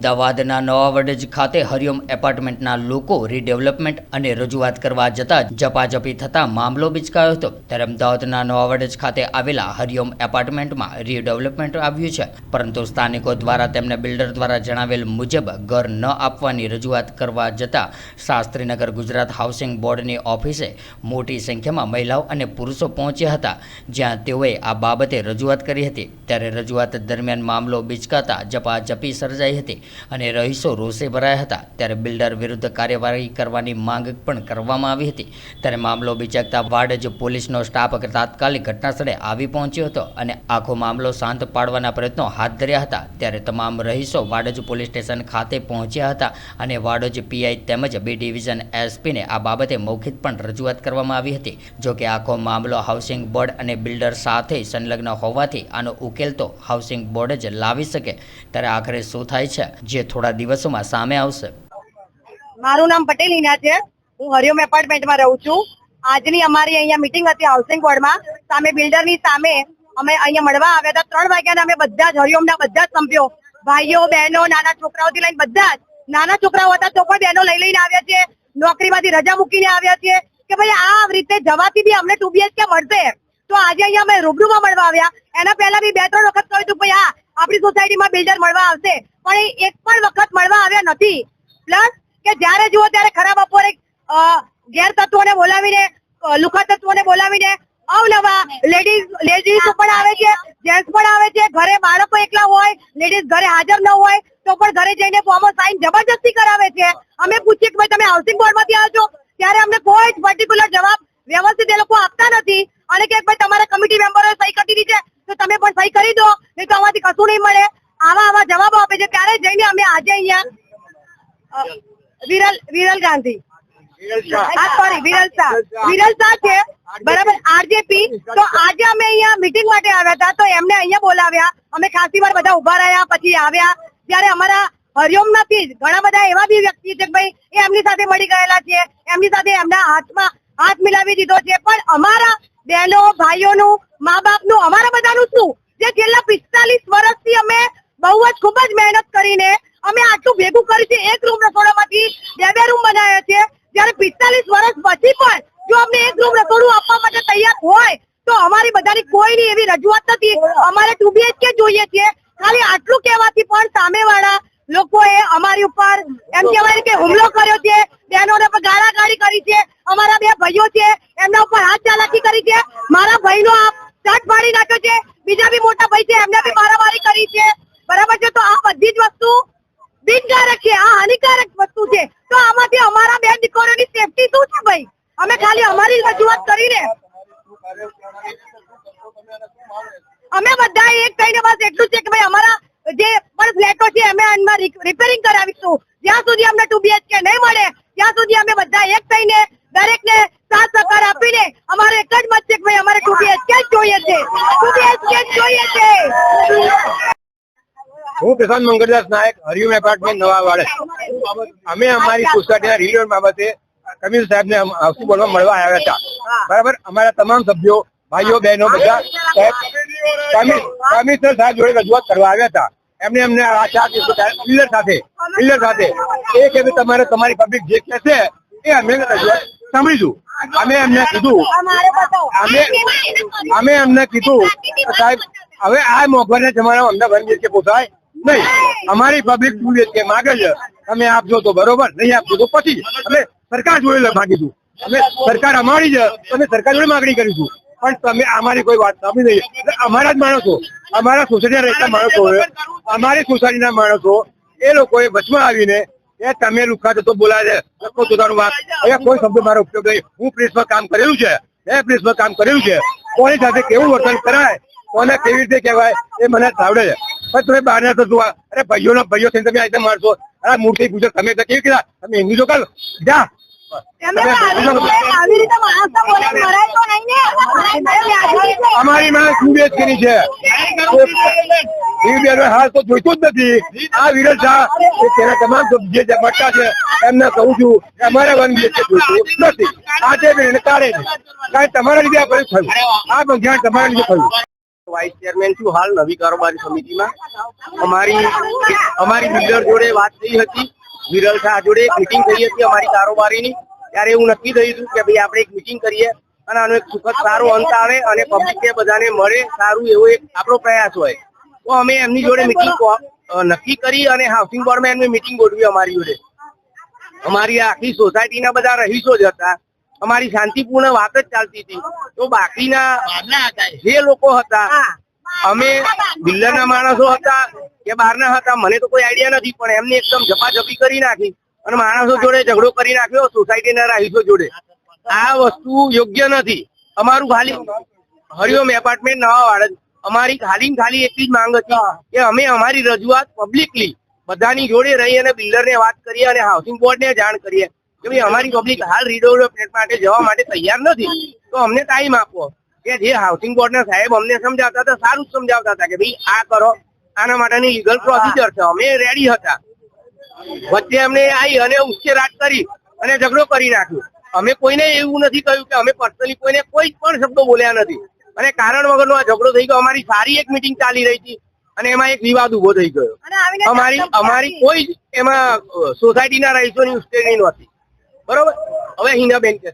અમદાવાદના નવા વડજ ખાતે હરિઓમ એપાર્ટમેન્ટના લોકો રીડેવલપમેન્ટ અને રજૂઆત કરવા જતા ઝપાઝપી થતા મામલો બિચકાયો હતો. ત્યારે અમદાવાદના નવા વડજ ખાતે આવેલા હરિઓમ એપાર્ટમેન્ટમાં રીડેવલપમેન્ટ આવ્યું છે. પરંતુ સ્થાનિકો દ્વારા તેમને બિલ્ડર દ્વારા જણાવેલ મુજબ ઘર ન આપવાની રજૂઆત કરવા જતા શાસ્ત્રીનગર ગુજરાત હાઉસિંગ બોર્ડની ઓફિસે મોટી સંખ્યામાં મહિલાઓ અને પુરુષો પહોંચ્યા હતા, જ્યાં તેઓએ આ બાબતે રજૂઆત કરી હતી. ત્યારે રજૂઆત દરમિયાન મામલો બિચકાતા ઝપાઝપી સર્જાઈ હતી. અને રહીશો રોષે ભરાયા હતા. ત્યારે બિલ્ડર વિરુદ્ધ કાર્યવાહી કરવાની માંગ પણ કરવામાં આવી હતી. ત્યારે મામલો બિચકતા વાડજ પોલીસનો સ્ટાફ તાત્કાલિક ઘટનાસ્થળે આવી પહોંચ્યો હતો અને આખો મામલો શાંત પાડવાના પ્રયત્નો હાથ ધર્યા હતા. ત્યારે તમામ રહીશો વાડજ પોલીસ સ્ટેશન ખાતે પહોંચ્યા હતા અને વાડજ પીઆઈ તેમજ બી ડિવિઝન એસપીને આ બાબતે મૌખિક પણ રજૂઆત કરવામાં આવી હતી. જોકે આખો મામલો હાઉસિંગ બોર્ડ અને બિલ્ડર સાથે સંલગ્ન હોવાથી આનો ઉકેલ તો હાઉસિંગ બોર્ડ જ લાવી શકે. ત્યારે આખરે શું થાય છે? જે થોડા દિવસોમાં સામે આવશે. મારું નામ પટેલ હિના છે. હું હરિયમ એપાર્ટમેન્ટમાં રહું છું. આજની અમારી અહીંયા મિટિંગ હતી હાઉસિંગ બોર્ડમાં સામે બિલ્ડરની સામે અમે અહીંયા મળવા આવ્યા હતા. ત્રણ વાગ્યાના અમે બધા જ હરિયમના બધા જ સભ્યો, ભાઈઓ, બહેનો, નાના છોકરાઓથી લઈને બધા જ. નાના છોકરાઓ હતા તો પણ બહેનો લઈ લઈને આવ્યા છે. નોકરીમાંથી રજા મૂકીને આવ્યા છે કે ભાઈ આ રીતે જવાથી બી અમને ટુ બીએચકે મળશે. તો આજે અહીંયા અમે રૂબરૂમાં મળવા આવ્યા. એના પહેલા બી બે ત્રણ વખત કહ્યું હતું ભાઈ હા, આપણી સોસાયટીમાં બિલ્ડર મળવા આવશે. પણ એ એક પણ વખત મળવા આવ્યા નથી. પ્લસ કે જ્યારે જુઓ ત્યારે ખરાબ બપોરે ગેર તત્વોને બોલાવીને લુખા તત્વોને બોલાવીને અવનવા લેડીઝ લેડીઝ પણ આવે છે જેન્ટ્સ પણ આવે છે, ઘરે બાળકો એકલા હોય લેડીઝ ઘરે હાજર ન હોય, તો પણ ઘરે જઈને ફોર્મો સાઈન જબરજસ્તી કરાવે છે. અમે પૂછીએ કે ભાઈ, તમે હાઉસિંગ બોર્ડમાંથી આવો છો? ત્યારે અમને કોઈ જ પર્ટિક્યુલર જવાબ વ્યવસ્થિત એ લોકો આપતા નથી. અને કે ભાઈ, તમારા કમિટી મેમ્બરોએ સહી કરી દીધી છે, તો તમે પણ સહી કરી દો, નહીં તો આમાંથી કશું નહીં મળે. આવા આવા જવાબો આપે છે. ત્યારે જઈને અમે આજે અહીંયા વિરલ વિરલ ગાંધી. સોરી વિરલ શાહ. વિરલ શાહ. છે. બરાબર આરજેપી. તો આજે અમે અહીંયા મીટિંગ માટે આવ્યા હતા. તો એમને અહીંયા બોલાવ્યા. અમે ખાસી વાર બધા ઊભા રહ્યા પછી આવ્યા. ત્યારે અમારા હરિઓમ નથી જ ઘણા બધા એવા બી વ્યક્તિ છે કે ભાઈ એ એમની સાથે મળી ગયેલા છે. એમની સાથે એમના હાથમાં હાથ મિલાવી દીધો છે. પણ અમારા બહેનો ભાઈઓનું મા બાપનું અમારા બધાનું શું? જે છેલ્લા પિસ્તાલીસ વર્ષથી અમે બહુ જ ખૂબ જ મહેનત કરીને અમે આટલું ભેગું કર્યું છે. એક રૂમ રસોડામાંથી બે બે રૂમ બનાવ્યા છે. જયારે પિસ્તાલીસ વર્ષ પછી પણ જો અમને એક રૂમ રસોડું આપવા માટે તૈયાર હોય, તો અમારી બધાની કોઈની એવી રજૂઆત નથી. અમારે ટુ બીએચકે જોઈએ છે. ખાલી આટલું કહેવાથી પણ સામેવાળા લોકોએ અમારી ઉપર એમ કહેવાય કે હુમલો કર્યો છે. બહેનોને ગાળા ગાળી કરી છે. અમારા બે ભાઈઓ છે, એમના ઉપર હાથ ચાલાકી કરી છે. મારા ભાઈનો શર્ટ ફાડી નાખ્યો છે. બીજા બી મોટા ભાઈ છે, એમને બી મારામારી કરી છે. બરાબર છે? તો આ બધી જ વસ્તુ બિનકારક છે, આ હાનિકારક વસ્તુ છે. તો આમાંથી અમારા બે દીકરીઓની સેફટી શું છે ભાઈ? અમે ખાલી અમારી રજૂઆત કરીને અમે બધા એક થઈને બસ એટલું છે કે ભાઈ અમારા જે પણ ફ્લેટો છે, અમે એમાં રિપેરિંગ કરાવીશું. જ્યાં સુધી અમને ટુ બીએચકે નહીં મળે, ત્યાં સુધી અમે બધા એક થઈને દરેકને સાથ સહકાર આપીને અમારો એક જ મત છે કે ભાઈ અમારે ટુ બીએચકે જ જોઈએ છે. ટુ બીએચકે જ જોઈએ છે. હું પ્રશાંત મંગળદાસ નાયક હરિઓમ એપાર્ટમેન્ટ નવા વાડે અમે અમારી સોસાયટીના રીડર બાબતે કમિશનર સાહેબને હાઉસિંગ બોલવા મળવા આવ્યા હતા. બરાબર? અમારા તમામ સભ્યો, ભાઈઓ, બહેનો બધા કમિશનર સાહેબ જોડે રજૂઆત કરવા આવ્યા હતા. એમને અમને આ ચાર દિવસો બિલ્ડર સાથે બિલ્ડર સાથે. એ કે તમારે તમારી પબ્લિક જે કહેશે એ અમે રજૂઆત સાંભળીશું. અમે એમને કીધું. અમે અમે એમને કીધું, સાહેબ, હવે આ મોંઘવારીના જમાનામાં વન બીએચકે પોસાય નહીં, અમારી પબ્લિક જોઈએ બીએચકે માગે છે, તમે આપજો તો બરોબર, નહીં આપજો તો પછી. અમે સરકાર જોડે માગીશું અમે સરકાર અમારી છે, અમે સરકાર જોડે માગણી કરીશું પણ તમે અમારી કોઈ વાત સાંભળી નહીં. એટલે અમારા જ માણસો, અમારા સોસાયટીના રહેતા માણસો અમારી સોસાયટીના માણસો, એ લોકોએ વચમાં આવીને એ તમે લુખા તો બોલાવે છે, લખો વાત. અહીંયા કોઈ શબ્દ મારો ઉપયોગ નહીં. હું પ્રેસમાં કામ કરેલું છે, મેં પ્રેસમાં કામ કરેલું છે. કોની સાથે કેવું વર્તન કરાય, કોને કેવી રીતે કહેવાય, એ મને સાવડે છે. પણ તમે બહાર ના થતું અરે ભાઈઓ ના ભાઈઓ થઈને તમે આ રીતે મારશો. અરે મૂર્તિ પૂછો તમે તો કેવી રીતે તમે હિન્દુ છો કાલ? જા. અમારી માં સુરેશ કરી છે? હાલ તો જોઈતું જ નથી. આ વિરલ શાહ તેના તમામ જે મટ્ટા છે એમને કહું છું કે અમારે વન બીએચકે જોઈતું નથી. આજે છે. કારણ તમારા લીધે આ થયું. આ બંધારણ તમારા લીધે થયું. વાઇસ ચેરમેન છું, હાલ નવી કારોબારી સમિતિમાં. અમારી અમારી બિલ્ડર જોડે વાત થઈ હતી. વિરલ શાહ જોડે એક મિટિંગ થઈ હતી અમારી કારોબારીની. ત્યારે એવું નક્કી થયું હતું કે ભાઈ આપણે એક મિટિંગ કરીએ અને આનો એક સુખદ સારો અંત આવે અને પબ્લિકને બધાને મળે સારું એવો એક આપણો પ્રયાસ હોય. તો અમે એમની જોડે મિટિંગ નક્કી કરી અને હાઉસિંગ બોર્ડમાં એમની મિટિંગ ગોઠવી અમારી જોડે. અમારી આખી સોસાયટીના બધા રહીશો જ હતા. અમારી શાંતિપૂર્ણ વાત જ ચાલતી હતી. તો બાકીના જે લોકો હતા, અમે બિલ્ડરના માણસો હતા કે બહારના હતા, મને તો કોઈ આઈડિયા નથી, પણ એમને એકદમ ઝપાઝપી કરી નાખી અને માણસો જોડે ઝઘડો કરી નાખ્યો, સોસાયટીના રહીશો જોડે. આ વસ્તુ યોગ્ય નથી. અમારું ખાલી હરિઓમ એપાર્ટમેન્ટ નવા વાળા અમારી ખાલી ખાલી એટલી જ માંગ હતી કે અમે અમારી રજૂઆત પબ્લિકલી બધાની જોડે રહી અને બિલ્ડરને વાત કરીએ અને હાઉસિંગ બોર્ડને જાણ કરીએ. કે ભાઈ અમારી પબ્લિક હાલ રીડેવલપમેન્ટ માટે જવા માટે તૈયાર નથી. તો અમને ટાઈમ આપો. કે જે હાઉસિંગ બોર્ડના સાહેબ અમને સમજાવતા હતા સારું જ સમજાવતા હતા કે ભાઈ આ કરો. આના માટેની લીગલ પ્રોસિજર છે. અમે રેડી હતા. વચ્ચે અમને આવી અને ઉશ્કેરાટ કરી અને ઝઘડો કરી નાખ્યો. અમે કોઈને એવું નથી કહ્યું કે અમે પર્સનલી કોઈને કોઈ પણ શબ્દો બોલ્યા નથી. અને કારણ વગરનો આ ઝઘડો થઈ ગયો. અમારી સારી એક મિટિંગ ચાલી રહી હતી અને એમાં એક વિવાદ ઊભો થઈ ગયો. અમારી અમારી. કોઈ જ એમાં સોસાયટીના રહીશોની ઉશ્કેરણી નહોતી બરોબર? હવે હિનાબેન કે